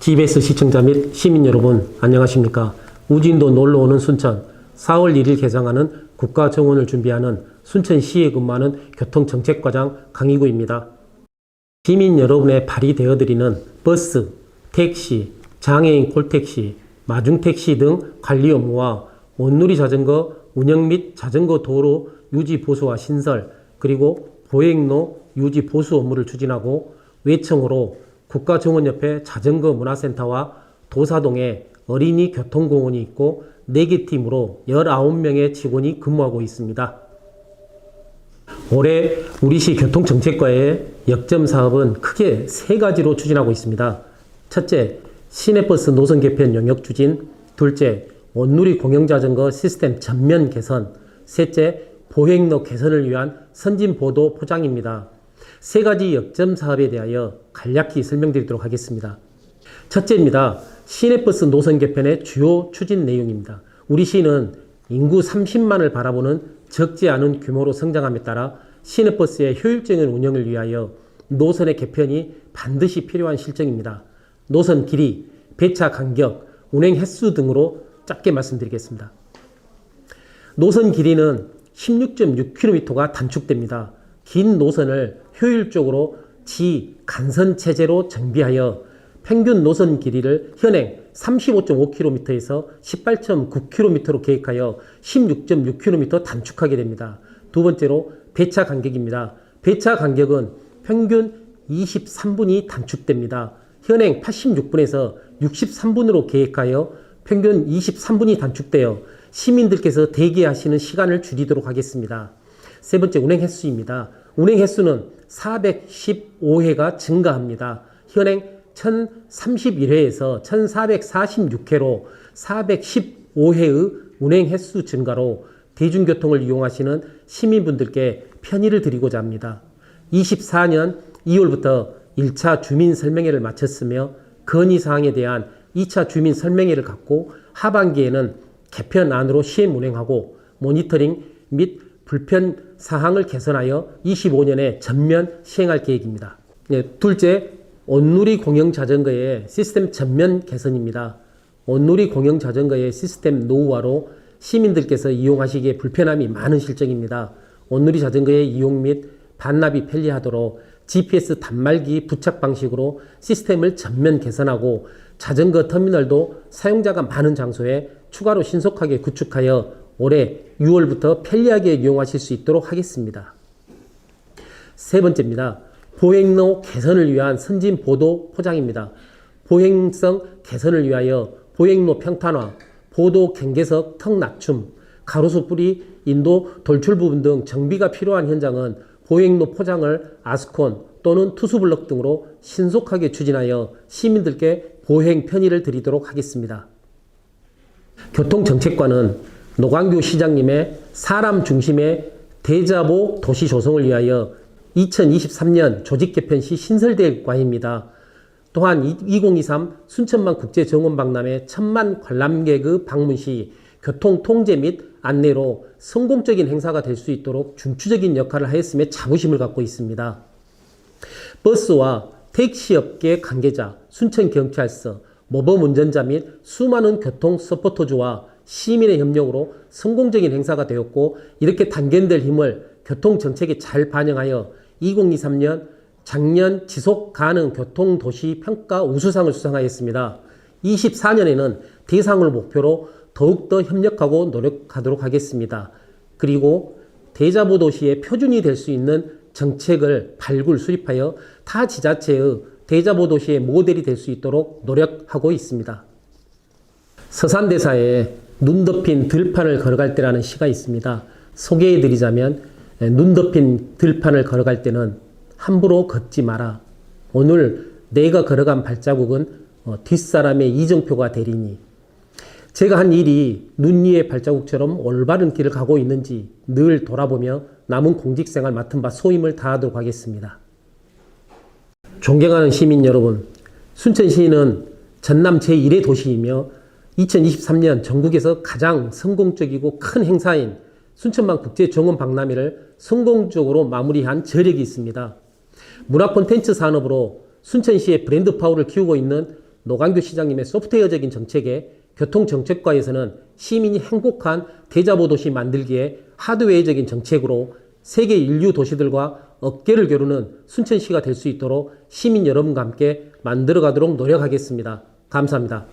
CBS 시청자 및 시민 여러분 안녕하십니까 우진도 놀러오는 순천 4월 1일 개장하는 국가정원을 준비하는 순천시에 근무하는 교통정책과장 강희구입니다. 시민 여러분의 발이 되어드리는 버스, 택시, 장애인 콜택시, 마중택시 등 관리 업무와 원누리 자전거 운영 및 자전거 도로 유지 보수와 신설 그리고 보행로 유지 보수 업무를 추진하고 외청으로 국가정원협회 자전거 문화센터와 도사동에 어린이 교통공원이 있고 4개 팀으로 19명의 직원이 근무하고 있습니다. 올해 우리시 교통정책과의 역점 사업은 크게 세 가지로 추진하고 있습니다. 첫째, 시내버스 노선 개편 영역 추진. 둘째, 원누리 공영자전거 시스템 전면 개선. 셋째, 보행로 개선을 위한 선진보도 포장입니다. 세 가지 역점 사업에 대하여 간략히 설명드리도록 하겠습니다. 첫째입니다. 시내버스 노선 개편의 주요 추진 내용입니다. 우리 시는 인구 30만을 바라보는 적지 않은 규모로 성장함에 따라 시내버스의 효율적인 운영을 위하여 노선의 개편이 반드시 필요한 실정입니다. 노선 길이, 배차 간격, 운행 횟수 등으로 짧게 말씀드리겠습니다. 노선 길이는 16.6km가 단축됩니다. 긴 노선을 효율적으로 지 간선 체제로 정비하여 평균 노선 길이를 현행 35.5km에서 18.9km로 계획하여 16.6km 단축하게 됩니다. 두 번째로 배차 간격입니다. 배차 간격은 평균 23분이 단축됩니다. 현행 86분에서 63분으로 계획하여 평균 23분이 단축되어 시민들께서 대기하시는 시간을 줄이도록 하겠습니다. 세 번째 운행 횟수입니다. 운행 횟수는 415회가 증가합니다. 현행 1031회에서 1446회로 415회의 운행 횟수 증가로 대중교통을 이용하시는 시민분들께 편의를 드리고자 합니다. 24년 2월부터 1차 주민 설명회를 마쳤으며 건의사항에 대한 2차 주민 설명회를 갖고 하반기에는 개편안으로 시행 운행하고 모니터링 및 불편 사항을 개선하여 25년에 전면 시행할 계획입니다. 네, 둘째, 온누리 공영 자전거의 시스템 전면 개선입니다. 온누리 공영 자전거의 시스템 노후화로 시민들께서 이용하시기에 불편함이 많은 실정입니다. 온누리 자전거의 이용 및 반납이 편리하도록 GPS 단말기 부착 방식으로 시스템을 전면 개선하고 자전거 터미널도 사용자가 많은 장소에 추가로 신속하게 구축하여 올해 6월부터 편리하게 이용하실 수 있도록 하겠습니다. 세 번째입니다. 보행로 개선을 위한 선진 보도 포장입니다. 보행성 개선을 위하여 보행로 평탄화, 보도 경계석 턱 낮춤, 가로수 뿌리, 인도 돌출 부분 등 정비가 필요한 현장은 보행로 포장을 아스콘 또는 투수블럭 등으로 신속하게 추진하여 시민들께 보행 편의를 드리도록 하겠습니다. 교통정책과는 노광규 시장님의 사람 중심의 대자보 도시 조성을 위하여 2023년 조직 개편 시 신설될 과입니다. 또한 2023 순천만 국제 정원 박람회 천만 관람객의 방문 시 교통 통제 및 안내로 성공적인 행사가 될 수 있도록 중추적인 역할을 하였음에 자부심을 갖고 있습니다. 버스와 택시업계 관계자, 순천경찰서, 모범 운전자 및 수많은 교통 서포터즈와 시민의 협력으로 성공적인 행사가 되었고 이렇게 단견될 힘을 교통정책에 잘 반영하여 2023년 작년 지속 가능 교통 도시 평가 우수상을 수상하였습니다. 24년에는 대상을 목표로 더욱더 협력하고 노력하도록 하겠습니다. 그리고 대자보 도시의 표준이 될 수 있는 정책을 발굴 수립하여 타 지자체의 대자보 도시의 모델이 될 수 있도록 노력하고 있습니다. 서산대사에 눈 덮인 들판을 걸어갈 때라는 시가 있습니다. 소개해 드리자면 눈 덮인 들판을 걸어갈 때는 함부로 걷지 마라. 오늘 내가 걸어간 발자국은 어, 뒷사람의 이정표가 되리니 제가 한 일이 눈 위의 발자국처럼 올바른 길을 가고 있는지 늘 돌아보며 남은 공직생활 맡은 바 소임을 다하도록 하겠습니다. 존경하는 시민 여러분, 순천시는 전남 제1의 도시이며 2023년 전국에서 가장 성공적이고 큰 행사인 순천만 국제 정원 박람회를 성공적으로 마무리한 저력이 있습니다. 문화 콘텐츠 산업으로 순천시의 브랜드 파워를 키우고 있는 노광규 시장님의 소프트웨어적인 정책에 교통정책과에서는 시민이 행복한 대자보 도시 만들기에 하드웨어적인 정책으로 세계 인류 도시들과 어깨를 겨루는 순천시가 될 수 있도록 시민 여러분과 함께 만들어가도록 노력하겠습니다. 감사합니다.